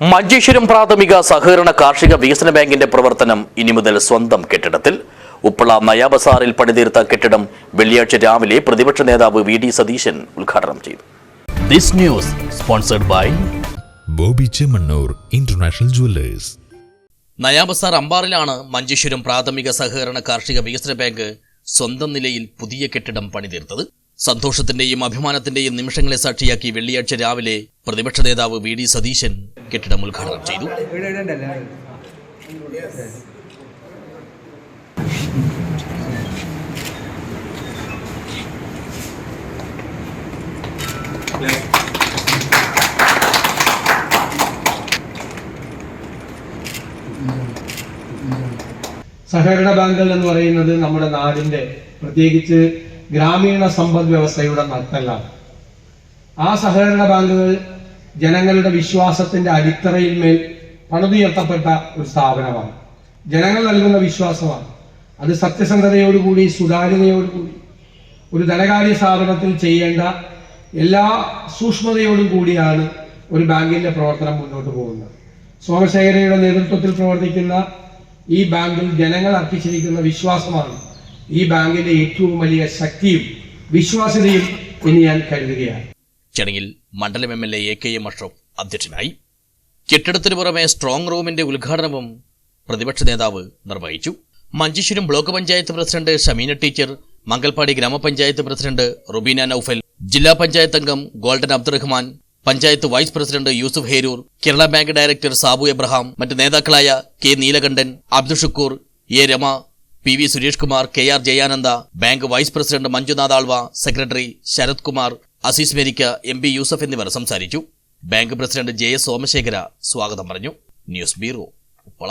മഞ്ചേശ്വരം പ്രാഥമിക സഹകരണ കാർഷിക വികസന ബാങ്കിന്റെ പ്രവർത്തനം ഇനി മുതൽ സ്വന്തം കെട്ടിടത്തിൽ. ഉപ്പള നയാബസാറിൽ പണിതീർത്ത കെട്ടിടം വെള്ളിയാഴ്ച രാവിലെ പ്രതിപക്ഷ നേതാവ് വി ഡി സതീശൻ ഉദ്ഘാടനം ചെയ്തു. This news sponsored by Boby Chemmanur international jewellers. Nayabazar അമ്പാറിലാണ് Manjeshwaram പ്രാഥമിക സഹകരണ കാർഷിക വികസന ബാങ്ക് സ്വന്തം നിലയിൽ പുതിയ കെട്ടിടം പണിതീർത്തത്. സന്തോഷത്തിന്റെയും അഭിമാനത്തിന്റെയും നിമിഷങ്ങളെ സാക്ഷിയാക്കി വെള്ളിയാഴ്ച രാവിലെ പ്രതിപക്ഷ നേതാവ് വി ഡി സതീശൻ കെട്ടിടം ഉദ്ഘാടനം ചെയ്തു. സഹകരണ ബാങ്കുകൾ എന്ന് പറയുന്നത് നമ്മുടെ നാടിന്റെ പ്രത്യേകിച്ച് ഗ്രാമീണ സമ്പദ് വ്യവസ്ഥയുടെ നട്ടെല്ലാണ്. ആ സഹകരണ ബാങ്കുകൾ ജനങ്ങളുടെ വിശ്വാസത്തിന്റെ അടിത്തറയിൽ മേൽ പണിതുയർത്തപ്പെട്ട ഒരു സ്ഥാപനമാണ്. ജനങ്ങൾ നൽകുന്ന വിശ്വാസമാണ്. അത് സത്യസന്ധതയോടുകൂടി സുതാര്യതയോടുകൂടി ഒരു ധനകാര്യ സ്ഥാപനത്തിൽ ചെയ്യേണ്ട എല്ലാ സൂക്ഷ്മതയോടും കൂടിയാണ് ഒരു ബാങ്കിന്റെ പ്രവർത്തനം മുന്നോട്ട് പോകുന്നത്. സോമശേഖരയുടെ നേതൃത്വത്തിൽ പ്രവർത്തിക്കുന്ന ഈ ബാങ്കിൽ ജനങ്ങൾ അർപ്പിച്ചിരിക്കുന്ന വിശ്വാസമാണ് ഈ ബാങ്കിന്റെ ഏറ്റവും വലിയ ശക്തിയും വിശ്വാസ്യതയും എന്ന് ഞാൻ കരുതുകയാണ്. ചടങ്ങിൽ മണ്ഡലം M L A K M Ashraf അധ്യക്ഷനായി. കെട്ടിടത്തിന് പുറമെ സ്ട്രോങ് റൂമിന്റെ ഉദ്ഘാടനവും പ്രതിപക്ഷ നേതാവ് നിർവഹിച്ചു. Manjeshwaram block panchayat president Shameena teacher Mangalpady ഗ്രാമപഞ്ചായത്ത് പ്രസിഡന്റ് റുബീന നൌഫൽ ജില്ലാ പഞ്ചായത്ത് അംഗം golden Abdurahman panchayat vice president Yusuf Heroor Kerala bank director Sabu Abraham മറ്റ് നേതാക്കളായ K Neelakandan Abdul Shukoor A Rama P V Suresh Kumar K R Jayananda bank vice president Manjunath Alva secretary Sharath Kumar Azeez Merikka M P Yusuf എന്നിവർ സംസാരിച്ചു. Bank president J S Somashekhara സ്വാഗതം പറഞ്ഞു. News bureau Uppala.